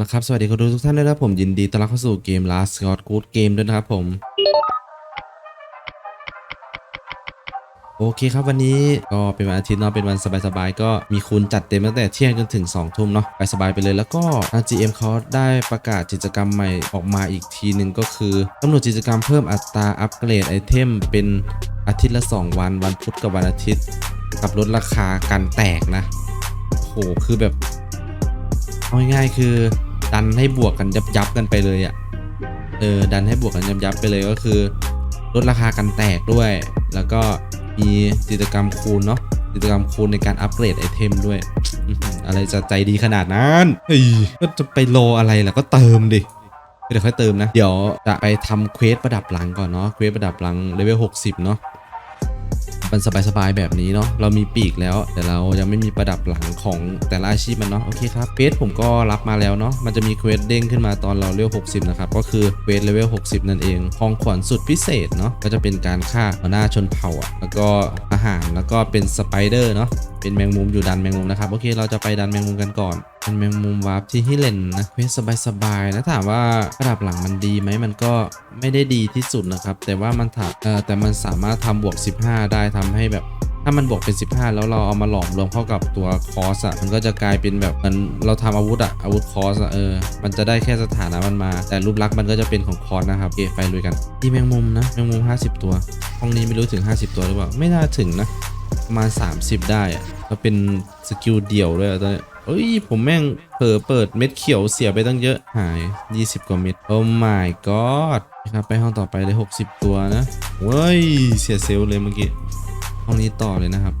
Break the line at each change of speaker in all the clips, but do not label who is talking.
ละครับ สวัสดีคุณทุกท่านด้วยนะครับผมยินดีต้อนรับเข้าสู่เกม Last God Good Game ด้วยนะครับผม โอเคครับวันนี้ก็เป็นวันอาทิตย์เนาะเป็นวันสบายๆ ก็มีคุณจัดเต็มตั้งแต่เที่ยงจนถึง 2 ทุ่มเนาะไปสบายไปเลยแล้วก็ทาง GM เขาได้ประกาศกิจกรรมใหม่ออกมาอีกทีหนึ่งก็คือกำหนดกิจกรรมเพิ่มอัตราอัปเกรดไอเทมเป็นอาทิตย์ละ 2 วัน วันพุธกับวันอาทิตย์กับลดราคากันแตกนะโหคือแบบเอาง่ายๆคือ ดันให้บวกกันยับยับกันไปเลยอะ่ะเออดันให้บวกกันยับยับไปเลยก็คือ ลดราคากันแตกด้วย แล้วก็มีกิจกรรมคูณเนาะกิจกรรมคูณในการอัปเกรดไอเทมด้วยอื้อหืออะไรจะใจดีขนาดนั้นเฮ้ยก็จะไปโลอะไรล่ะก็เติมดิเดี๋ยวค่อยเติมนะ เดี๋ยวจะไปทำเควสประดับหลังก่อนเนาะเควสประดับหลังเลเวล60 เนาะ มันสบายๆแบบนี้เนาะเรามีปีกแล้ว แต่เรายังไม่มีประดับหลังของแต่ละอาชีพมันเนาะโอเคครับเควสผมก็รับมาแล้วเนาะมันจะมีเควสเด้งขึ้นมาตอนเราเลเวล60 นะครับ ก็คือเควสเลเวล60 นั่นเองของขวัญสุดพิเศษเนาะก็จะเป็นการฆ่าหัวหน้าชนเผ่าอะแล้วก็อาหารแล้วก็เป็นสไปเดอร์เนาะ เป็นแมงมุมอยู่ดันแมงมุมนะครับโอเคเราจะไปดันแมงมุมกันก่อนเป็นแมงมุมวาร์ปที่ฮิเลนนะเควสสบายๆนะถามว่าระดับหลังมันดีไหมมันก็ไม่ได้ดีที่สุดนะครับ แต่ว่ามันถาเออแต่มันสามารถทำบวก 15 ได้ทำให้แบบถ้ามันบวกเป็น 15 แล้วเราเอามาหลอมรวมเข้ากับตัวคอสอะมันก็จะกลายเป็นแบบมันเราทำอาวุธอะอาวุธคอสอะเออ มันจะได้แค่สถานะมันมา แต่รูปลักษณ์มันก็จะเป็นของคอสนะครับโอเคไปลุยกันที่แมงมุมนะแมงมุม 50 ตัวห้องนี้ไม่รู้ถึง 50 ตัวหรือเปล่าไม่น่าถึงนะ ประมาณ 30 ได้อะแล้วเป็นสกิลเดี่ยวด้วยตอนนี้เอ้ย ผมแม่งเผลอเปิดเม็ดเขียวเสียไปตั้งเยอะหาย 20 กว่าเม็ด โอ้ my god นะครับไปห้องต่อไปเลย 60 ตัวนะ เว้ย เสียเซลเลยเมื่อกี้ ห้องนี้ต่อเลยนะครับ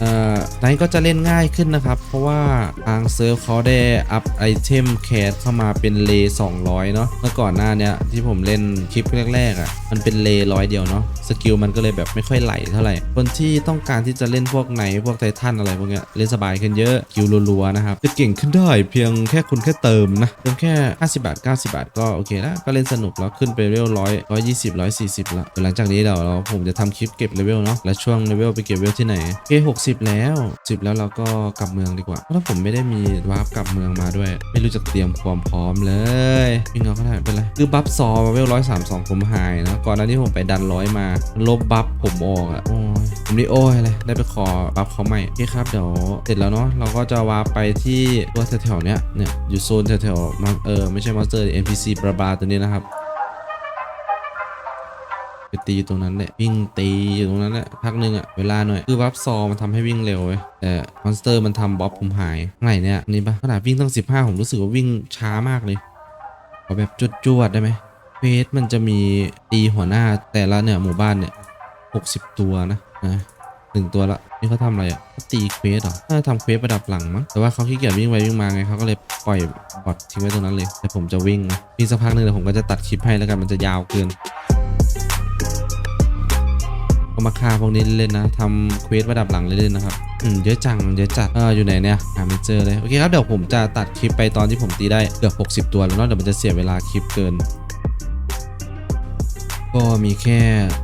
เอ่อไนท์ก็จะเล่นง่ายขึ้นนะครับ เพราะว่าทางเซิร์ฟเขาได้อัพไอเทมแคสเข้ามาเป็นเล200 เนาะเมื่อก่อนหน้าเนี้ยที่ผมเล่นคลิปแรกๆอะ่ะมันเป็นเลร้อยเดียวเนาะสกิลมันก็เลยแบบไม่ค่อยไหลเท่าไหร่ คนที่ต้องการที่จะเล่นพวกไหนพวกไททันอะไรพวกเนี้ยเล่นสบายขึ้นเยอะกิลรัวๆนะครับจะเก่งขึ้นได้เพียงแค่คุณแค่เติมนะเติมแค่ 50 บาท 90 บาท ก็โอเคแล้วก็เล่นสนุกแล้วขึ้นไปเลเวลร้อยร้อยยี่สิบร้อยสี่สิบละหลังจากนี้เดี๋ยวเราผมจะทำคลิปเก็บเลเวลเนาะและช่วงเลเวลไปเก็บเลเวลที่ไหนโอเคหกสิบแล้วสิบแล้วเราก็กลับเมืองดีกว่าเพราะถ้าผมไม่ได้มีวาร์ปกลับเมืองมาด้วย ไม่รู้จะเตรียมความพร้อมเลยวิ่งเอาก็ได้เป็นไรคือบัฟซอมาเวลร้อยสามสองผมหายนะก่อนหน้านี้ผมไปดันร้อยมา ลบบัฟผมออกอะโอ้ยผมนี่โอ้ยเลยได้ไปขอบัฟเขาใหม่โอเครับเดี๋ยวเสร็จแล้วเนาะเราก็จะวาร์ปไปที่ตัวแถวๆเนี้ยเนี่ยอยู่โซนแถวๆมันเออไม่ใช่มอนสเตอร์ NPC บราบาตัวนี้นะครับ ตีอยู่ตรงนั้นแหละวิ่งตีอยู่ตรงนั้นแหละพักหนึ่งอะเวลาหน่อยคือบัฟซอมันทำให้วิ่งเร็วเว้ยแต่มอนสเตอร์มันทำบ๊อบผมหายไงเนี่ยนี่ปะขนาดวิ่งตั้ง 15 ผมรู้สึกว่าวิ่งช้ามากเลยขอแบบจุดจวดได้ไหมเควสมันจะมีตีหัวหน้าแต่ละเนี่ยหมู่บ้านเนี่ย60 ตัวนะนะหนึ่งตัวละนี่เขาทำอะไรอะเขาตีเควสเหรอน่าทำเควสประดับหลังมั้งแต่ว่าเขาขี้เกียจวิ่งไปวิ่งมาไงเขาก็เลยปล่อยบอททิ้งไว้ตรงนั้นเลย แต่ผมจะวิ่งนะวิ่งสักพักหนึ่งเดี๋ยวผมก็จะตัดคลิปให้แล้วกันมันจะยาวเกิน ก็มาฆ่าพวกนี้เล่นๆนะทำเควสระดับหลังเล่นๆนะครับอืมเยอะจังเยอะจัดเอออยู่ไหนเนี่ยหาไม่เจอเลยโอเคครับเดี๋ยวผมจะตัดคลิปไปตอนที่ผมตีได้เกือบ60 ตัวแล้วเนาะเดี๋ยวมันจะเสียเวลาคลิปเกิน ก็มีแค่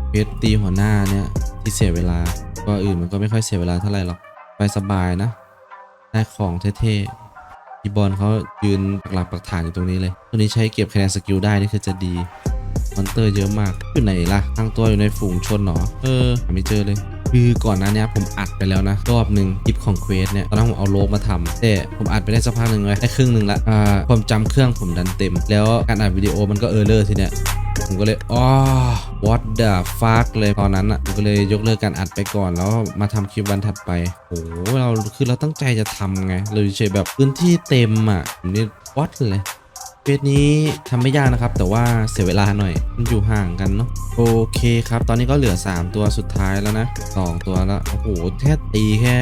เควสตีหัวหน้าเนี่ยที่เสียเวลาก็อื่นมันก็ไม่ค่อยเสียเวลาเท่าไหร่หรอกไปสบายนะได้ของเท่ๆพี่บอลเขายืนหลักปักฐานอยู่ตรงนี้เลยตัวนี้ใช้เก็บคะแนนสกิลได้นี่คือจะดี มอนเตอร์เยอะมาก อยู่ไหนล่ะทางตัวอยู่ในฝูงชนเหรอ เออหาไม่เจอเลย คือก่อนหน้านี้ผมอัดไปแล้วนะ รอบหนึ่งคลิปของเควสเนี่ย ตอนนั้นผมเอาโลมาทำแต่ผมอัดไปได้สักพักหนึ่งเลยได้ครึ่งหนึ่งละอ่าความจำเครื่องผมดันเต็ม แล้วการอัดวิดีโอมันก็เออร์เลอร์ทีเนี้ยผมก็เลยอ๋อ what the fuck เลยตอนนั้นอะผมก็เลยยกเลิกการอัดไปก่อนแล้วมาทำคลิปวันถัดไปโอ้โหเราคือเราตั้งใจจะทำไงเราเฉยแบบพื้นที่เต็มอะนี่วัดเลย เฟสนี้ทำไม่ยากนะครับ แต่ว่าเสียเวลาหน่อย มันอยู่ห่างกันเนาะโอเคครับ ตอนนี้ก็เหลือ 3 ตัวสุดท้ายแล้วนะ 2 ตัวแล้วโอ้โหแค่ตีแค่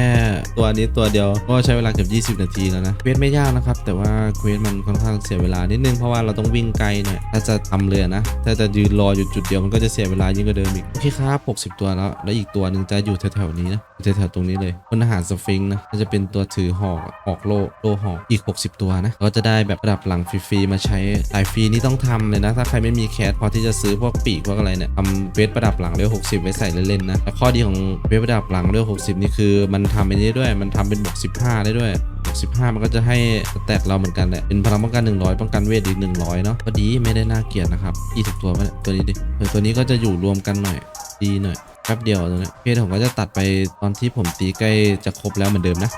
ตัวนี้ตัวเดียวก็ใช้เวลาเกือบ20 นาทีแล้วนะเควสไม่ยากนะครับ แต่ว่าเควสมันค่อนข้างเสียเวลานิดนึงเพราะว่าเราต้องวิ่งไกลหน่อยถ้าจะทำเรือนะถ้าจะยืนรออยู่จุดเดียวมันก็จะเสียเวลายิ่งกว่าเดิมอีกโอเคครับ 60 ตัวแล้ว แล้วอีกตัวหนึ่งจะอยู่แถวๆนี้นะแถวๆตรงนี้เลยพลทหารสฟิงนะก็จะเป็นตัวถือหอกหอกโลโลหอกอีก 60 ตัวนะก็จะได้แบบระดับหลังฟรีๆมาใช้สายฟรีนี่ต้องทำเลยนะ ถ้าใครไม่มีแคสพอที่จะซื้อพวกปีกพวกอะไรเนี่ยทำเวทประดับหลังเร็ว60 ไว้ใส่เล่นๆนะแต่ข้อดีของเวทประดับหลังเร็ว60 นี่คือมันทำอันนี้ด้วยมันทำเป็นบวก15 ได้ด้วย15มันก็จะให้แตทเราเหมือนกันแหละ เป็นพลังป้องกัน 100 ป้องกันเวทอีก 100 เนาะก็ดีไม่ได้น่าเกลียดนะครับ20 ตัวปตัวนี้ดิเออตัวนี้ก็จะอยู่รวมกันหน่อย ดีหน่อยแป๊บเดียวตัวนี้เพศผมก็จะตัดไปตอนที่ผมตีใกล้จะครบแล้วเหมือนเดิมนะ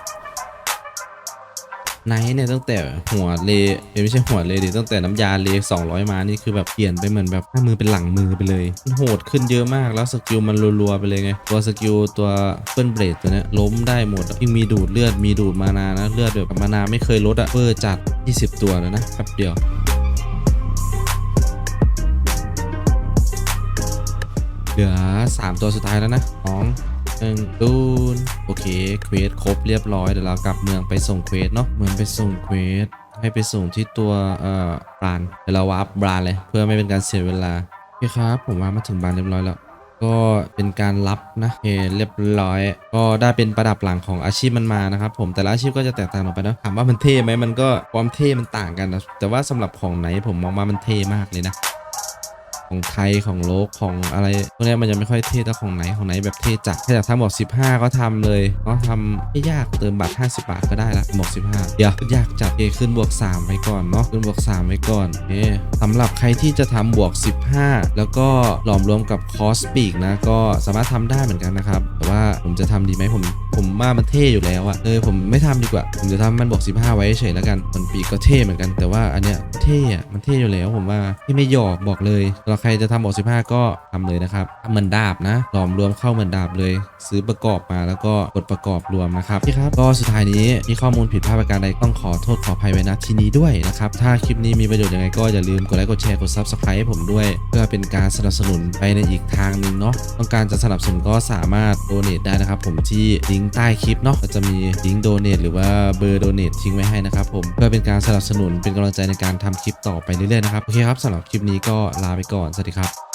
ไนท์เนี่ยตั้งแต่หัวเลเอ้ไม่ใช่หัวเลดิตั้งแต่น้ำยาเล200มานี่คือแบบเปลี่ยนไปเหมือนแบบหน้ามือเป็นหลังมือไปเลยมันโหดขึ้นเยอะมากแล้วสกิลมันรัวๆไปเลยไงตัวสกิลตัวเปิ้ลเบรดตัวเนี้ยล้มได้หมดยิ่งมีดูดเลือดมีดูดมานานะเลือดแบบมานาไม่เคยลดอะเวอร์จัด 20 ตัวแล้วนะแป๊บเดียวเหลือ 3 ตัวสุดท้ายแล้วนะสอง หนึ่งตูนโอเคเควสครบเรียบร้อยเดี๋ยวเรากลับเมืองไปส่งเควสเนาะเมืองไปส่งเควสให้ไปส่งที่ตัวเอ่อบรานเดี๋ยวเราวาร์ปบรานเลย เพื่อไม่เป็นการเสียเวลาโอเคครับ ผมวาร์ปมาถึงบรานเรียบร้อยแล้ว ก็เป็นการรับนะโอเเรียบร้อย ก็ได้เป็นประดับหลังของอาชีพมันมานะครับผมแต่ละอาชีพก็จะแตกต่างออกไปนะถามว่ามันเท่ไหมมันก็ความเท่มันต่างกันนะแต่ว่าสำหรับของไหนผมมองว่ามันเท่มากเลยนะ ของไทยของโลกของอะไรพวกนี้มันยังไม่ค่อยเท่เท่าของไหนของไหนแบบเท่จัดถ้าอยากทำหมวก15 ก็ทำเลยก็ทำไม่ยากเติมบัตร 50 บาทก็ได้ละหมวก15 เดี๋ยวยากจัดเอขึ้นบวก 3 ไว้ก่อนเนาะขึ้นบวก 3 ไว้ก่อนโอสำหรับใครที่จะทำบวก 15 แล้วก็หลอมรวมกับคอสปีกนะก็สามารถทำได้เหมือนกันนะครับแต่ว่าผมจะทำดีไหมผมผมว่ามันเท่อยู่แล้วอะเออผมไม่ทำดีกว่า ผมจะทำมันบวก15 ไว้เฉยแล้วกันมันปีกก็เท่เหมือนกันแต่ว่าอันเนี้ยเท่อะมันเท่อยู่แล้วผมว่าที่ไม่หยอกบอกเลยสำหรับใครจะทำบวก15 ก็ทำเลยนะครับทำเหมือนดาบนะหลอมรวมเข้าเหมือนดาบเลย ซื้อประกอบมาแล้วก็กดประกอบรวมนะครับพี่ครับก็สุดท้ายนี้มีข้อมูลผิดพลาดประการใดต้องขอโทษขออภัยไว้ณที่นี้ด้วยนะครับถ้าคลิปนี้มีประโยชน์ยังไงก็อย่าลืมกดไลค์กดแชร์กด subscribe ให้ผมด้วย เพื่อเป็นการสนับสนุนไปในอีกทางหนึ่งเนาะต้องการจะสนับสนุนก็สามารถโดเน a t ได้นะครับผมที่ลิงก์ใต้คลิปเนาะก็จะมีลิงก์โดเนทหรือว่าเบอร์โดเนททิ้งไว้ให้นะครับผมเพื่อเป็นการสนับสนุนเป็นกำลังใจในการทำคลิปต่อไปเรื่อยๆนะครับโอเคครับสำหรับคลิปนี้ก็ลาไปก่อนสวัสดีครับ